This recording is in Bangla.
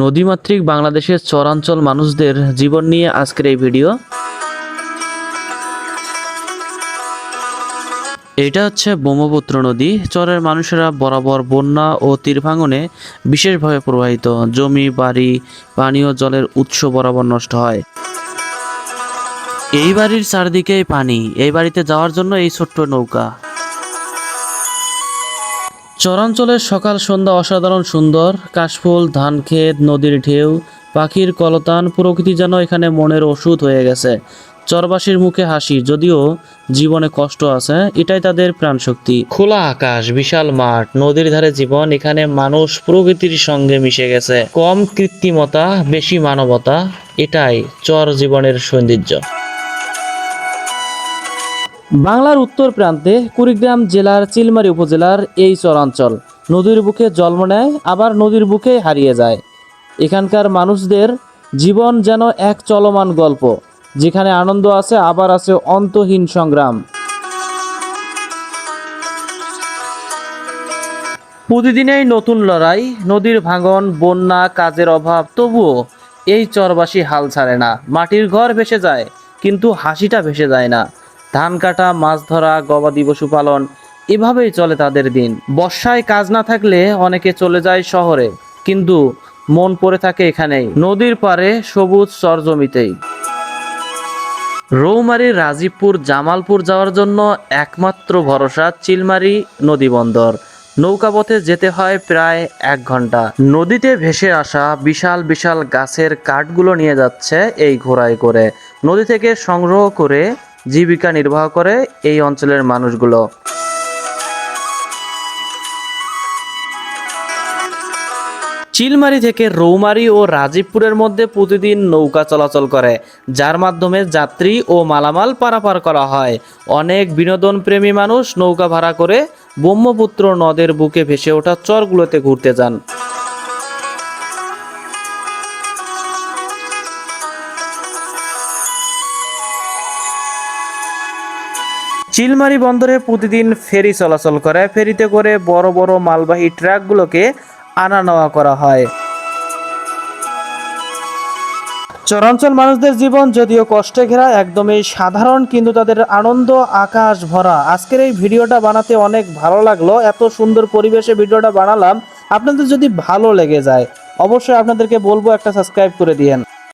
নদীমাতৃক বাংলাদেশের চরাঞ্চল মানুষদের জীবন নিয়ে আজকের এই ভিডিও। এটা হচ্ছে ব্রহ্মপুত্র নদী। চরের মানুষেরা বরাবর বন্যা ও তীর ভাঙনে বিশেষভাবে প্রবাহিত। জমি, বাড়ি পানীয় জলের উৎস বরাবর নষ্ট হয়। এই বাড়ির চারদিকেই পানি। এই বাড়িতে যাওয়ার জন্য এই ছোট্ট নৌকা। চরাঞ্চলের সকাল সন্ধ্যা অসাধারণ সুন্দর, কাশফুল ধান ক্ষেত নদীর ঢেউ, পাখির কলতান, প্রকৃতি যেন এখানে মনের ওষুধ হয়ে গেছে। চরবাসীর মুখে হাসি, যদিও জীবনে কষ্ট আছে, এটাই তাদের প্রাণশক্তি। খোলা আকাশ, বিশাল মাঠ, নদীর ধারে জীবন, এখানে মানুষ প্রকৃতির সঙ্গে মিশে গেছে। কম কৃত্রিমতা, বেশি মানবতা, এটাই চর জীবনের সৌন্দর্য। বাংলার উত্তর প্রান্তে কুড়িগ্রাম জেলার চিলমারি উপজেলার এই চরাঞ্চল। নদীর বুকে জন্ম নেয়, আবার নদীর বুকে হারিয়ে যায়। এখানকার মানুষদের জীবন যেন এক চলমান গল্প, যেখানে আনন্দ আছে, আবার আছে অন্তহীন সংগ্রাম। প্রতিদিনেই নতুন লড়াই, নদীর ভাঙন, বন্যা, কাজের অভাব, তবুও এই চরবাসী হাল ছাড়ে না। মাটির ঘর ভেসে যায়, কিন্তু হাসিটা ভেসে যায় না। ধান কাটা, মাছ ধরা, গবাদি পশু পালন, এভাবেই চলে তাদের দিন। বর্ষায় কাজ না থাকলে অনেকে চলে যায় শহরে, কিন্তু মন পড়ে থাকে এখানেই। নদীর পারে সবুজ চর জমিতেই। রৌমারী, রাজীবপুর, জামালপুর যাওয়ার জন্য একমাত্র ভরসা চিলমারি নদী বন্দর। নৌকাপথে যেতে হয় প্রায় এক ঘণ্টা। নদীতে ভেসে আসা বিশাল বিশাল গাছের কাঠগুলো নিয়ে যাচ্ছে এই ঘোড়ায় করে। নদী থেকে সংগ্রহ করে জীবিকা নির্বাহ করে এই অঞ্চলের মানুষগুলো। চিলমারি থেকে রৌমারি ও রাজীবপুরের মধ্যে প্রতিদিন নৌকা চলাচল করে, যার মাধ্যমে যাত্রী ও মালামাল পারাপার করা হয়। অনেক বিনোদন প্রেমী মানুষ নৌকা ভাড়া করে ব্রহ্মপুত্র নদের বুকে ভেসে ওঠা চরগুলোতে ঘুরতে যান। চিলমারি বন্দরে প্রতিদিন ফেরি চলাচল করে। ফেরিতে করে বড় বড় মালবাহী ট্রাকগুলোকে আনা নেওয়া করা হয়। চরাঞ্চল মানুষদের জীবন যদিও কষ্টে ঘেরা, একদমই সাধারণ, কিন্তু তাদের আনন্দ, আকাশ ভরা। আজকের এই ভিডিওটা বানাতে অনেক ভালো লাগল। এত সুন্দর পরিবেশে ভিডিওটা বানালাম। আপনাদের যদি ভালো লেগে যায়, অবশ্যই আপনাদেরকে বলব একটা সাবস্ক্রাইব করে দিয়েন।